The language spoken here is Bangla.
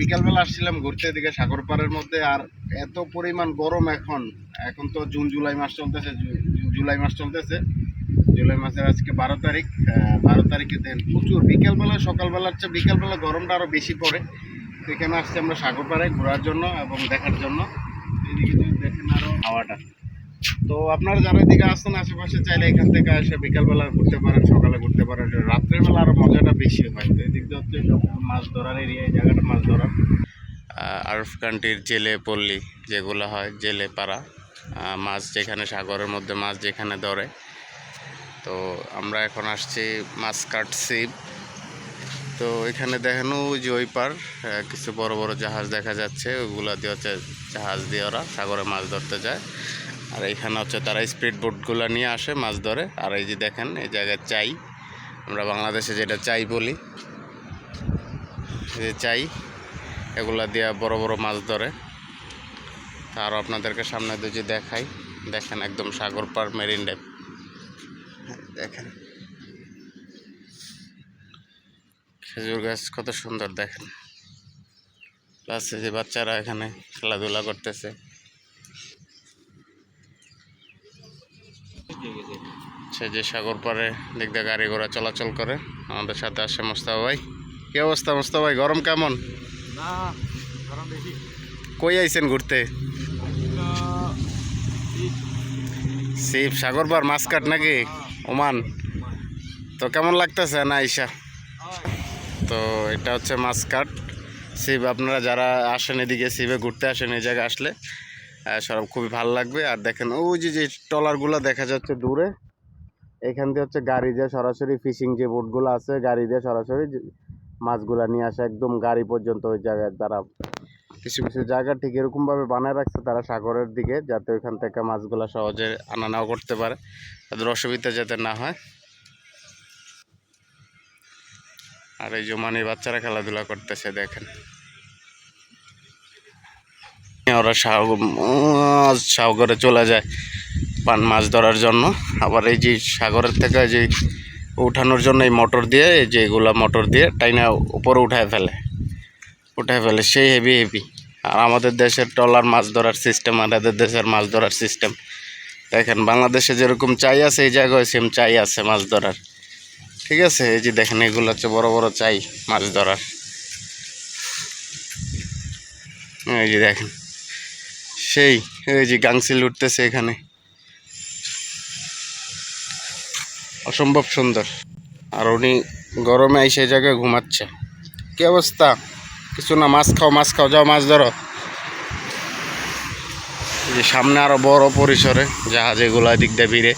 বিকালবেলা আসছিলাম ঘুরতে এদিকে সাগর পাড়ের মধ্যে, আর এত পরিমাণ গরম এখন। এখন তো জুন, জুলাই মাস চলতেছে জুলাই মাস চলতেছে। জুলাই মাসের আজকে বারো তারিখ বারো তারিখে দেন। প্রচুর বিকালবেলা, সকালবেলার চেয়ে বিকালবেলা গরমটা আরও বেশি পড়ে। এখানে আসছি আমরা সাগর পাড়ে ঘোরার জন্য এবং দেখার জন্য। এদিকে দেখেন আরও হাওয়াটা। তো আপনারা যারা এদিকে আসছেন আশেপাশে চাইলে এখান থেকে এসে বিকালবেলা ঘুরতে পারেন, সকালে ঘুরতে পারেন। রাত্রের বেলা আরও মজাটা বেশি হয়। তো এদিক দিয়ে হচ্ছে মাছ ধরার এরিয়া এই জায়গাটা মাছ ধরার আরফ কান্ট্রির জেলে পল্লী যেগুলো হয়, জেলে পাড়া মাছ যেখানে, সাগরের মধ্যে মাছ যেখানে ধরে। তো আমরা এখন আসছি মাছ কাট সিপ তো এখানে দেখানো ওই যে ওই পার কিছু বড় বড় জাহাজ দেখা যাচ্ছে। ওগুলা দিয়ে হচ্ছে জাহাজ দিয়ে ওরা সাগরে মাছ ধরতে যায়। আর এখানে হচ্ছে তারা স্পিড বোটগুলো নিয়ে আসে মাছ ধরে। আর এই যে দেখেন, এই জায়গায় চাই। আমরা বাংলাদেশে যেটা চাই বলি যে চাই, এগুলা দিয়ে বড় বড় মাছ ধরে। আর আপনাদেরকে সামনে দিয়ে দেখাই, দেখেন একদম সাগর পার মেরিন ড্রাইভ। দেখেন। খেজুর গাছ কত সুন্দর, দেখেন। প্লাস যে বাচ্চারা এখানে খেলাধুলা করতেছে। সে যে সাগর পাড়ে দিক দিয়ে গাড়ি ঘোড়া চলাচল করে। আমাদের সাথে আসে মোস্তাফা ভাই। কি অবস্থা মোস্তাফা ভাই? গরম কেমন? কই আইছেন ঘুরতে? শিব সাগর পার মাছকাট নাকি? ওমান। তো কেমন লাগতেছে না আইসা? তো এটা হচ্ছে মাছকাট শিব আপনারা যারা আসেন এদিকে শিবে ঘুরতে আসেন এই জায়গায় আসলে সব খুবই ভালো লাগবে। আর দেখেন ওই যে যে ট্রলারগুলো দেখা যাচ্ছে দূরে এখান দিয়ে হচ্ছে গাড়ি দিয়ে সরাসরি ফিশিং যে বোটগুলো আছে, গাড়ি দিয়ে সরাসরি মাছগুলা নিয়ে আসে, একদম গাড়ি পর্যন্ত ওই জায়গায় তারা কিছু কিছু জায়গা ঠিক এরকমভাবে বানায় রাখছে তারা সাগরের দিকে, যাতে ওইখান থেকে মাছগুলা সহজে আনা নেওয়া করতে পারে। তাদের অসুবিধা যাতে না হয়। আর এই জমানি বাচ্চারা খেলাধুলা করতেছে, দেখেন। ওরা সাগরে চলে যায়। পান মাছ ধরার জন্য। আবার এই যে সাগরের থেকে যে উঠানোর জন্য এই মোটর দিয়ে, এই যে এগুলা মোটর দিয়ে টাইনা উপরে উঠায় ফেলে। উঠায় ফেলে, সেই হেভি হেভি আর আমাদের দেশের টলার মাছ ধরার সিস্টেম আর দেশের মাছ ধরার সিস্টেম দেখেন, বাংলাদেশে যেরকম চাই আছে, এই জায়গায় সেম চাই আছে মাছ ধরার। ঠিক আছে? এই যে দেখেন, এগুলো হচ্ছে বড় বড় চাই মাছ ধরার। এই যে দেখেন, সেই, এই যে গাংসিল উঠতেছে এখানে। অসম্ভব সুন্দর। আর উনি গরমে সেই জায়গায় ঘুমাচ্ছে। কি অবস্থা? কিছু না, মাছ খাও মাছ খাও, যাও মাছ ধরো। যে সামনে আরও বড় পরিসরে জাহাজ এগুলো দিক দিয়ে ভিড়ে।